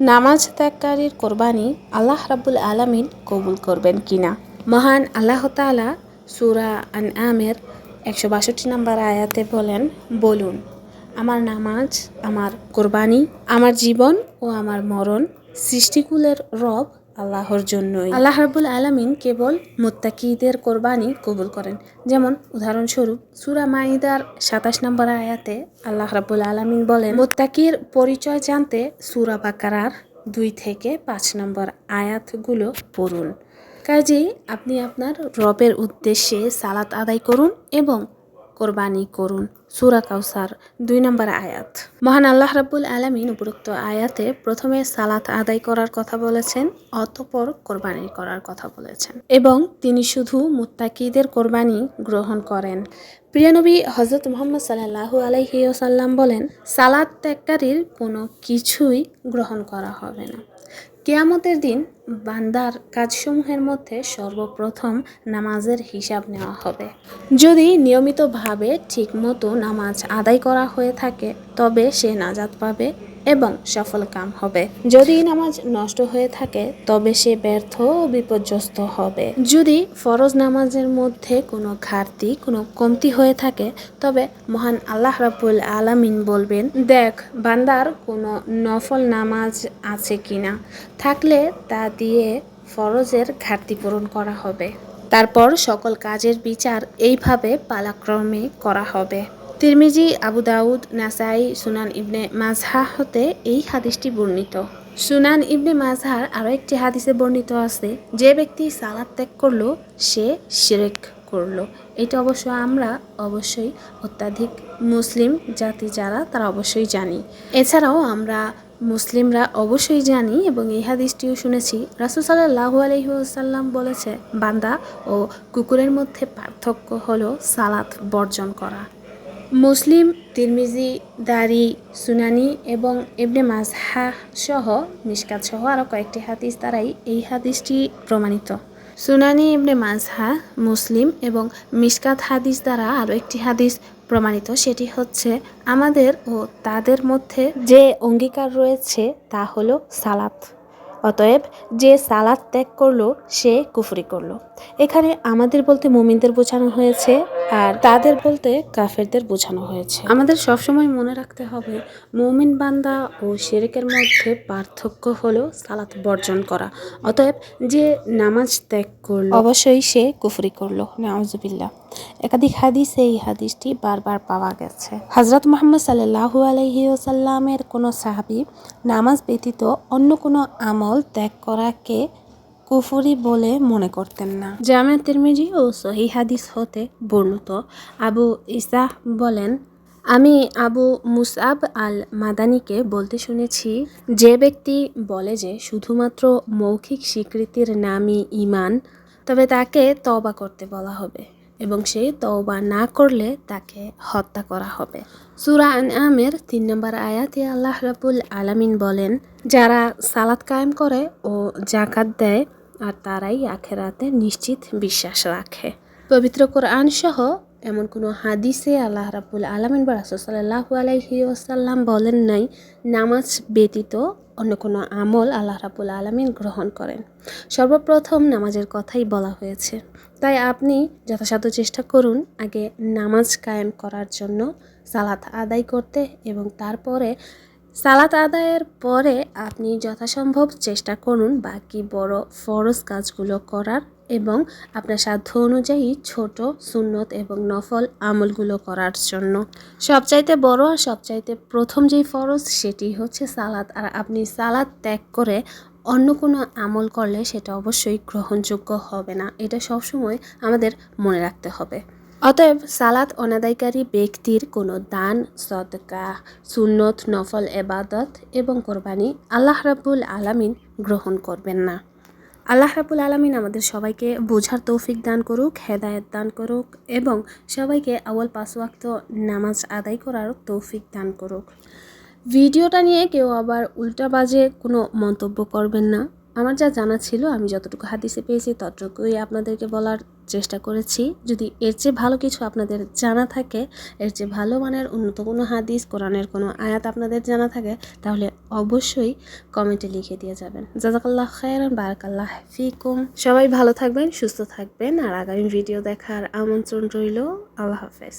নামাজ ত্যাগকারীর কোরবানি আল্লাহ রাবুল আলমিন কবুল করবেন কিনা? মহান আল্লাহ তালা সুরা আন আমের একশো বাষট্টি নম্বর আয়াতে বলেন, বলুন, আমার নামাজ, আমার কোরবানি, আমার জীবন ও আমার মরণ সৃষ্টিকুলের রব আল্লাহর জন্যই। আল্লাহ রাব্বুল আলামিন কেবল মুত্তাকিদের কোরবানি কবুল করেন। যেমন উদাহরণস্বরূপ, সুরা মাইদার সাতাশ নম্বর আয়াতে আল্লাহ রাব্বুল আলামিন বলেন, মুত্তাকির পরিচয় জানতে সুরা বাকারার দুই থেকে পাঁচ নম্বর আয়াতগুলো পড়ুন। কাজেই আপনি আপনার রবের উদ্দেশ্যে সালাত আদায় করুন এবং কোরবানি করুন। সুরা কাউসার দুই নম্বর আয়াত। মহান আল্লাহ রাব্বুল আলমিন উপরোক্ত আয়াতে প্রথমে সালাত আদায় করার কথা বলেছেন, অতপর কোরবানি করার কথা বলেছেন। এবং তিনি শুধু মুত্তাকিদের কোরবানি গ্রহণ করেন। প্রিয়নবী হজরত মোহাম্মদ সাল্লাহু আলাইহি ওসাল্লাম বলেন, সালাত ত্যাগকারীর কোনো কিছুই গ্রহণ করা হবে না। কেয়ামতের দিন বান্দার কাজসমূহের মধ্যে সর্বপ্রথম নামাজের হিসাব নেওয়া হবে। যদি নিয়মিতভাবে ঠিকমতো নামাজ আদায় করা হয়ে থাকে, তবে সে নাজাত পাবে। এবং সফল কাম হবে। যদি নামাজ নষ্ট হয়ে থাকে, তবে সে ব্যর্থ ও বিপর্যস্ত হবে। যদি ফরজ নামাজের মধ্যে কোনো ঘাটতি, কোনো কমতি হয়ে থাকে, তবে মহান আল্লাহ রাবুল আলামিন বলবেন, দেখ, বান্দার কোনো নফল নামাজ আছে কিনা? থাকলে তা দিয়ে ফরজের ঘাটতি পূরণ করা হবে। তারপর সকল কাজের বিচার এইভাবে পালাক্রমে করা হবে। তিরমিজি, আবু দাউদ, নাসাই, সুনান ইবনে মাজহা হতে এই হাদিসটি বর্ণিত। সুনান ইবনে মাজহার আরও একটি হাদিসে বর্ণিত আছে, যে ব্যক্তি সালাদ ত্যাগ করল, সে শিরেক করল। এটা অবশ্য আমরা অবশ্যই অত্যাধিক মুসলিম জাতি যারা, তারা অবশ্যই জানি। এছাড়াও আমরা মুসলিমরা অবশ্যই জানি এবং এই হাদিসটিও শুনেছি, রাসুল সাল্লাহু আলহিউসাল্লাম বলেছে, বান্দা ও কুকুরের মধ্যে পার্থক্য হলো সালাত বর্জন করা। মুসলিম, তিরমিজি, দারি, সুনানি এবং ইবনে মাজহা সহ মিসকাত সহ আরও কয়েকটি হাদিস দ্বারাই এই হাদিসটি প্রমাণিত। সুনানি, ইবনে মাজহা, মুসলিম এবং মিসকাত হাদিস দ্বারা আরও একটি হাদিস প্রমাণিত, সেটি হচ্ছে আমাদের ও তাদের মধ্যে যে অঙ্গীকার রয়েছে তা হলো সালাত। অতএব যে সালাদ ত্যাগ করল সে কুফরি করল। এখানে আমাদের বলতে মুমিনদের বোঝানো হয়েছে আর তাদের বলতে কাফেরদের বোঝানো হয়েছে। আমাদের সবসময় মনে রাখতে হবে মুমিন বান্দা ও শেরেকের মধ্যে পার্থক্য হলো সালাত বর্জন করা। অতএব যে নামাজ ত্যাগ করল অবশ্যই সে কুফরি করল। নাউজুবিল্লাহ। একাধিক হাদিসে এই হাদিসটি বারবার পাওয়া গেছে। হজরত মোহাম্মদ সাল্লাহু আলহি ওসাল্লামের কোনো সাহাবি নামাজ ব্যতীত অন্য কোনো আমল ত্যাগ করাকে কুফুরি বলে মনে করতেন না। জামিয়া তিরমিজি ও সহি হাদিস হতে বর্ণিত। আবু ইসাহ বলেন, আমি আবু মুসাব আল মাদানিকে বলতে শুনেছি, যে ব্যক্তি বলে যে শুধুমাত্র মৌখিক স্বীকৃতির নামই ইমান তবে তাকে তবা করতে বলা হবে এবং সে তওবা না করলে তাকে হত্যা করা হবে। সুরা আন আমের তিন নম্বর আয়াতে আল্লাহ রাবুল আলামিন বলেন, যারা সালাত কায়েম করে ও জাকাত দেয় আর তারাই আখেরাতে নিশ্চিত বিশ্বাস রাখে। পবিত্র কোরআন সহ এমন কোনো হাদিসে আল্লাহ রাবুল আলমিন বা রাসুসাল্লাহু আলাইহি ওসাল্লাম বলেন নাই, নামাজ ব্যতীত অন্য কোনো আমল আল্লাহ রাবুল আলমিন গ্রহণ করেন। সর্বপ্রথম নামাজের কথাই বলা হয়েছে। তাই আপনি যথাসাধ্য চেষ্টা করুন আগে নামাজ কায়েম করার জন্য সালাত আদায় করতে এবং তারপরে সালাত আদায়ের পরে আপনি যথাসম্ভব চেষ্টা করুন বাকি বড় ফরজ কাজগুলো করার এবং আপনার সাধ্য অনুযায়ী ছোট সুন্নত এবং নফল আমলগুলো করার জন্য। সবচাইতে বড় আর সবচাইতে প্রথম যেই ফরজ সেটি হচ্ছে সালাদ আর আপনি সালাদ ত্যাগ করে অন্য কোনো আমল করলে সেটা অবশ্যই গ্রহণযোগ্য হবে না। এটা সবসময় আমাদের মনে রাখতে হবে। অতএব সালাত অনাদায়কারী ব্যক্তির কোনো দান, সদকা, সুন্নত, নফল, এবাদত এবং কোরবানি আল্লাহ রাবুল আলামিন গ্রহণ করবেন না। আল্লাহ রাবুল আলমিন আমাদের সবাইকে বোঝার তৌফিক দান করুক, হেদায়ত দান করুক এবং সবাইকে আউ্ল পাশওয়াক্ত নামাজ আদায় করার তৌফিক দান করুক। ভিডিওটা নিয়ে কেউ আবার উল্টা বাজে কোনো মন্তব্য করবেন না। আমার যা জানা ছিল, আমি যতটুকু হাদিসে পেয়েছি ততটুকুই আপনাদেরকে বলার চেষ্টা করেছি। যদি এর চেয়ে ভালো কিছু আপনাদের জানা থাকে, এর চেয়ে ভালো মানের উন্নত কোনো হাদিস, কোরআনের কোনো আয়াত আপনাদের জানা থাকে, তাহলে অবশ্যই কমেন্টে লিখে দিয়ে যাবেন। জাজাকাল্লাহ খায়রান, বারাকাল্লাহ ফিকুম। সবাই ভালো থাকবেন, সুস্থ থাকবেন, আর আগামী ভিডিও দেখার আমন্ত্রণ রইল। আল্লাহ হাফেজ।